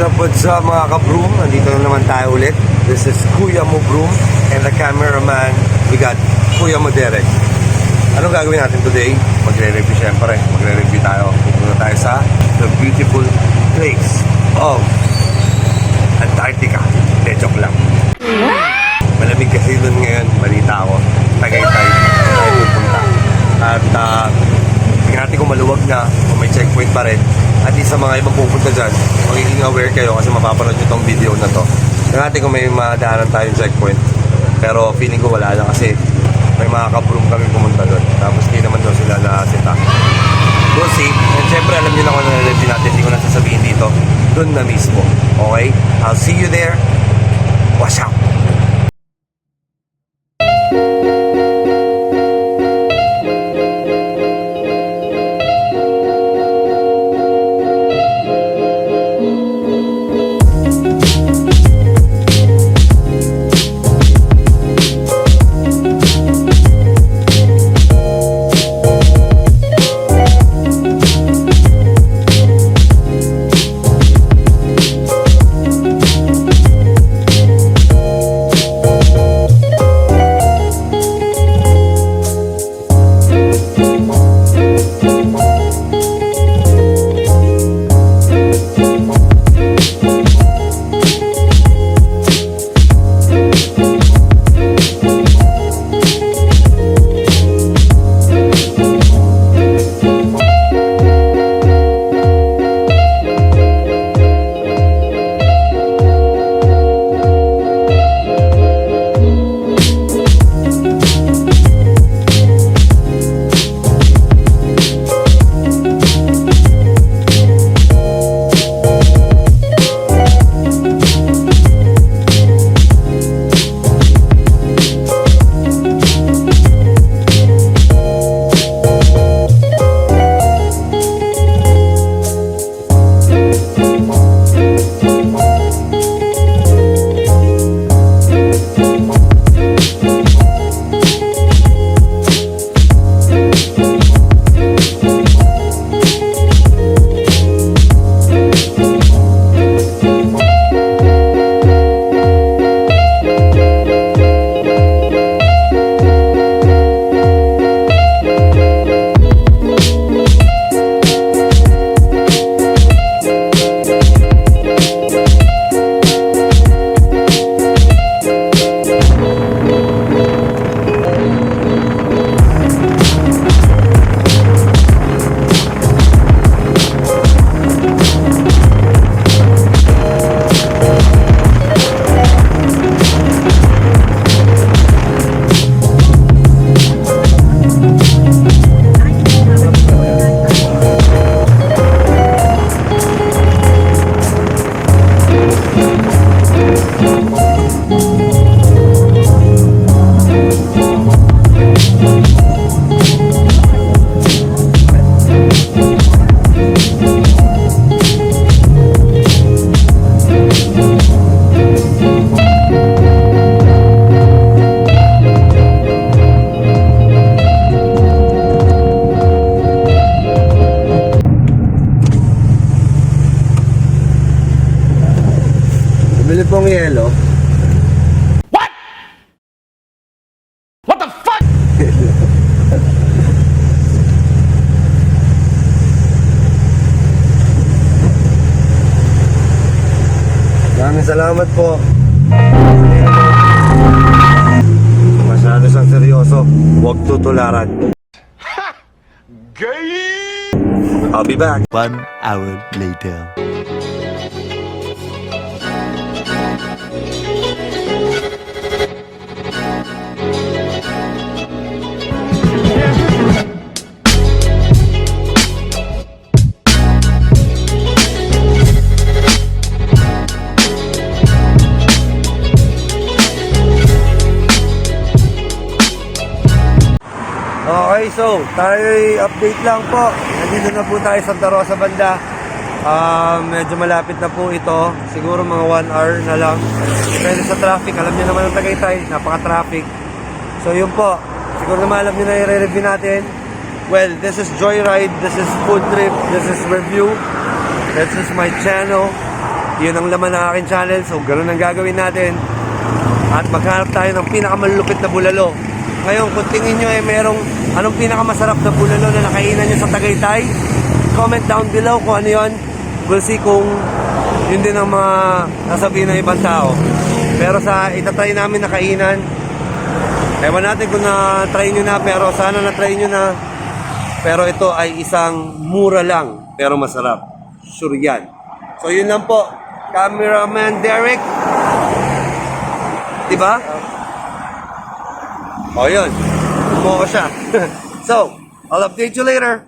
up, what's up mga ka-broom? Nandito na naman tayo ulit. This is Kuya Mo Broom and the cameraman, we got Kuya Mo Derek. Anong gagawin natin today? Magre-review syempre. Magre-review tayo. Pupunta tayo sa the beautiful place of Antarctica. De, joke lang. Malamig kasi doon ngayon, balita ako. Tagaytay tayo pupunta. At uh, tingnan natin kung maluwag na, kung may checkpoint pa rin. At least sa mga ibang pupunta dyan, magiging aware kayo kasi mapapanood nyo tong video na to. Tingnan natin kung may madaanan tayong checkpoint. Pero feeling ko wala na kasi may mga kabroom kami pumunta doon. Tapos hindi naman daw sila nakasita. We'll see. And syempre, alam niyo na kung ano na-review natin. Hindi ko na sasabihin dito. Doon na mismo. Okay? I'll see you there. Watch out! Maraming salamat po. Masyado siyang seryoso. Huwag tutularan. Gay! I'll be back. One hour later. So, tayo update lang po. Nandito na po tayo sa Santa Rosa banda. Ah, medyo malapit na po ito. Siguro mga 1 hour na lang. Depende sa traffic. Alam niyo naman ang Tagaytay. Napaka-traffic. So, yun po. Siguro naman alam niyo na i-review natin. Well, this is Joyride. This is Food Trip. This is Review. This is my channel. Yun ang laman ng aking channel. So, ganun ang gagawin natin. At maghanap tayo ng pinakamalupit na bulalo. Ngayon, kung tingin nyo eh, merong anong pinakamasarap na bulalo na nakainan nyo sa Tagaytay, comment down below kung ano yun. We'll see kung yun din ang mga nasabihin ng ibang tao. Pero sa itatry namin na kainan, ewan natin kung na-try nyo na, pero sana na-try nyo na. Pero ito ay isang mura lang, pero masarap. Sure yan. So yun lang po. Cameraman Derek. Diba? O yun. Kumuha ko siya. so, I'll update you later.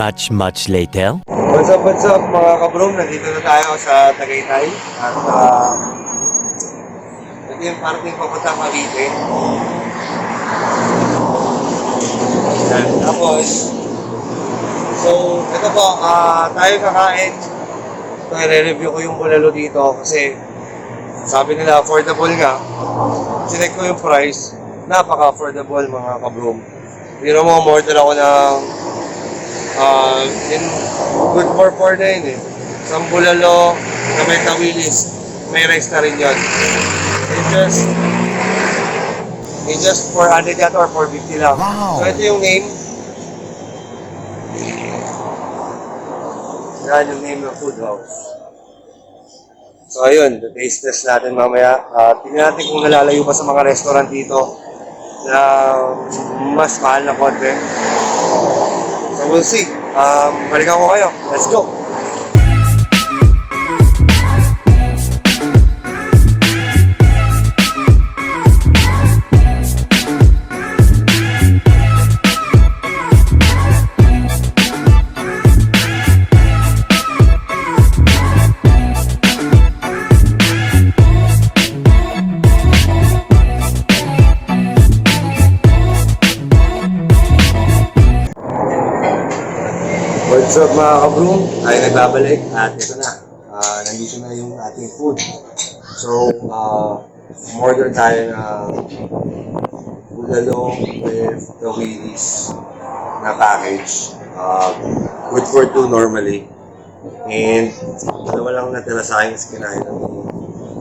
Much, much, later. What's up, what's up mga kabrom? Nandito na tayo sa Tagaytay. At uh, ito yung parting papunta Cavite. Tapos, so, ito po, ah tayo kakain. So, i-review ko yung bulalo dito kasi sabi nila affordable nga. Sinek ko yung price. Napaka-affordable mga kabrom. Pero mo, order ako ng Ah, in good for four na yun eh. Isang bulalo na may tawilis. May rice na rin yun. It just, it just 400 yata or 450 lang. So ito yung name. Yan yung name ng food house. So ayun, the taste test natin mamaya. Uh, tingnan natin kung nalalayo pa sa mga restaurant dito na mas mahal na konti. We'll see. Um, kayo. Let's go. Kabroom? Tayo nagbabalik at ito na. Ah, nandito na yung ating food. So, uh, order tayo ng bulalo with Wheaties na package. Uh, good for two normally. And dalawa lang natira sa akin kasi kinain ng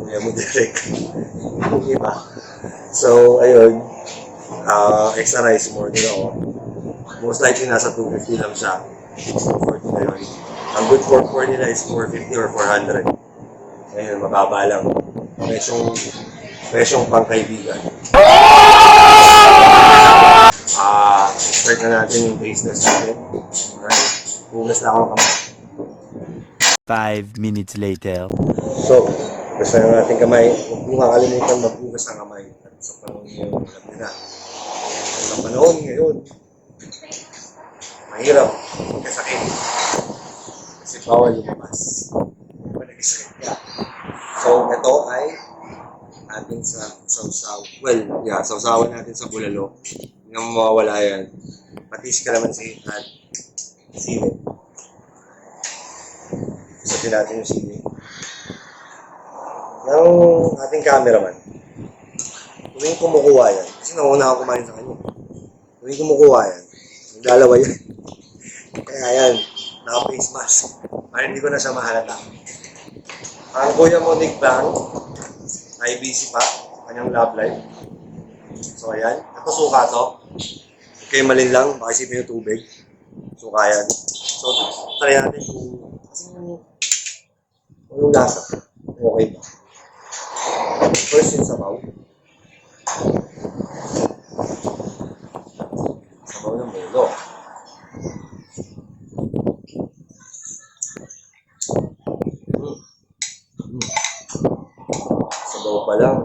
kuya mo direct. Yung iba. So, ayun. Uh, extra rice order ako. Most likely nasa 250 lang siya. 240 na yun. Ang good for 4 nila is 450 or 400. Ayun, mababa lang. Presyong, presyong pangkaibigan. Ah, start na natin yung taste test natin. Alright. Hugas na akong kamay. Five minutes later. So, hugas na natin kamay. Huwag mo kakalimutan maghugas ng kamay. At sa panahon ngayon, alam nyo na. Sa panahon ngayon, Mahirap. Kasakit. Bawal lumabas. Ka. So, ito ay ating sa sausaw. Well, yeah, sausawan natin sa bulalo. Hindi naman mawawala yan. Patis ka naman si at sili. Isatin natin yung sili. Yung ating cameraman, tuwing kumukuha yan, kasi nauna ako kumain sa kanya. Tuwing kumukuha yan, nagdalawa yan. Kaya yan, naka-face mask. Para hindi ko na siya mahalata. Ang kuya mo, Nick Bang, ay busy pa, kanyang love life. So ayan, ito suka to. Okay, malin lang, baka isipin yung tubig. Suka yan. So, try natin kung, kasi yung, yung lasa, okay ba. First yung sabaw. Sabaw ng mulo. Pa lang.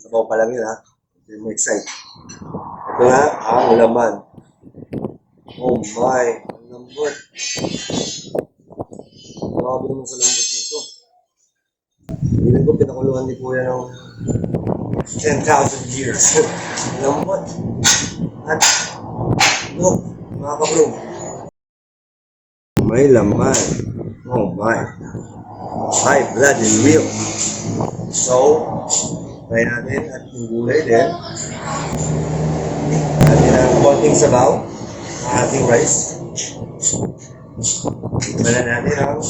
Sabaw pa lang yun ha. Hindi mo excite. Ito na ang laman. Oh my, ang lambot. Grabe naman sa lambot nito. Hindi ko pinakuluhan ni Kuya ng 10,000 years. Lambot. At, look, mga kabro. May laman. Oh my. High blood and real. So, try natin at yung gulay din. Natin ang konting sabaw, ang ating rice. Wala natin ang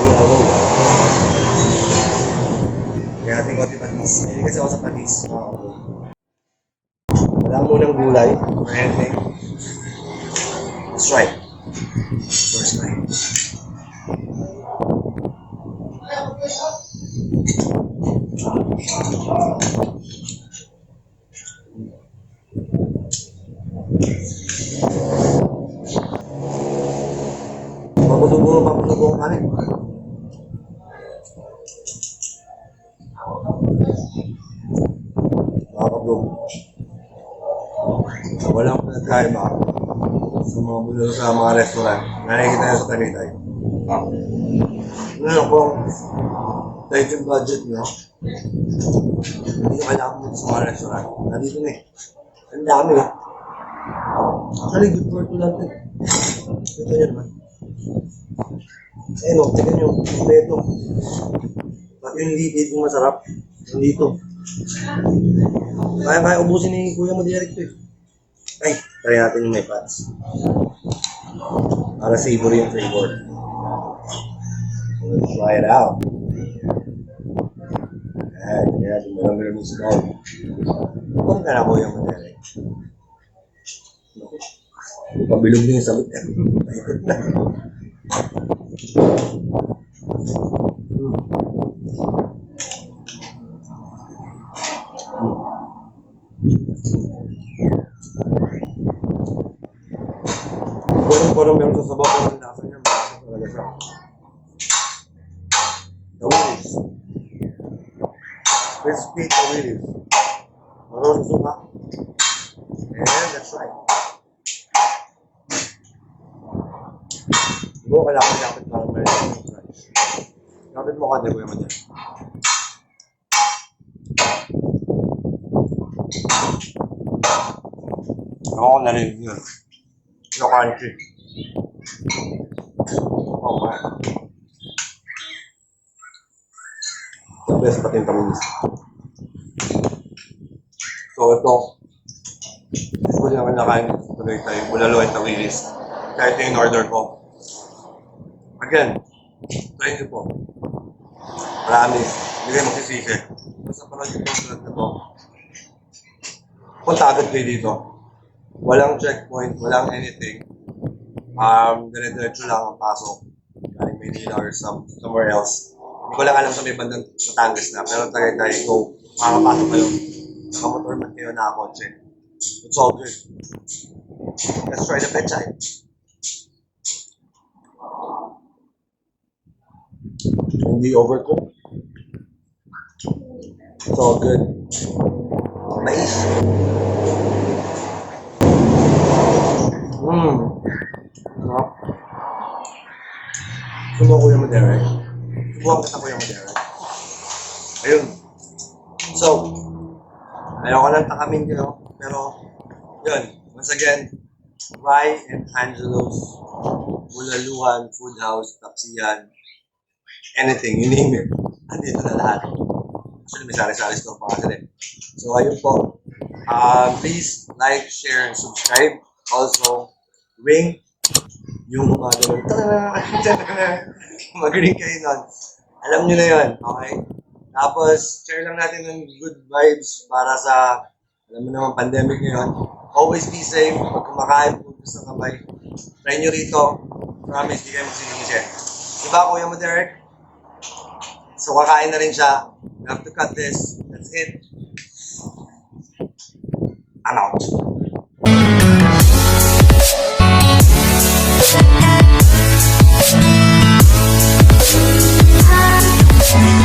gulaw. Kaya natin konting patis. Hindi kasi ako sa patis. Oo. Wala mo ng gulay anything. Let's try. First try. Paputubo, paputubo ang kanin. Mga kabro. Walang pinagkaiba bulalo sa mga restaurant. Nakikita nyo sa Tagaytay. Ano kung tight yung budget nyo, hindi ka kailangan mo sa mga restaurant. Nandito na eh. Ang dami eh. Actually, good for two lang eh. Ito nyo naman. Eh no, tignan nyo. Ito. Pati yung liit yung masarap. Yung dito. Kaya kaya ubusin ni kuya mo direct eh. Ay, try natin yung may pants. Para savory yung flavor. Let's try it out. Ayan, kaya natin malang meron yung sabaw. Kung na kuya mo direct. Pabilog din yung sagot eh. Paikot na. Parang parang meron sa sabaw parang lasa niya. Malasa talaga siya. Tawilis. Crispy tawilis. Marunong sa suka. And that's right. Siguro kailangan lapit para may Lapit mo kanya, kuya mo dyan. Ako ko narinig yun. Yung crunchy. Oh my. The best pati yung tamis. So ito, gusto ko naman nakain tuloy tayo, bulalo at tawilis. Kahit yung order ko. Again, try nyo po. Promise, hindi kayo magsisisi. Basta pala yung vlog na to. Punta agad kayo dito. Walang checkpoint, walang anything. Um, dire-diretso lang ang pasok. Galing Maynila or some, somewhere else. Hindi ko lang alam sa may bandang Batangas na. Pero tagay tayo, go. Makakapasok kayo. Nakamotor man kayo na kotse. It's all good. Let's try the pechay. Hindi overcooked. It's all good. Mais. Mmm. Gusto mo kuya mo, Derek? Subukan kita kuya mo, Derek. Ayun. So, ayoko lang takamin kayo, pero, yun, once again, Rai and Angelo's Bulaluhan, Food House, Tapsiyan, anything, you name it. Andito na lahat. Actually, may sari-sari store pa kasi din. So, ayun po. Um, please like, share, and subscribe. Also, ring yung mga ganun. Mag-ring kayo nun. Alam nyo na yun, okay? Tapos, share lang natin ng good vibes para sa, alam mo naman, pandemic ngayon. Always be safe. Pag kumakain, pupunta sa kamay. Try nyo rito. Promise, di kayo magsinisip. Diba, kuya mo, Derek? So, kakain na rin siya. We have to cut this. That's it. I'm out.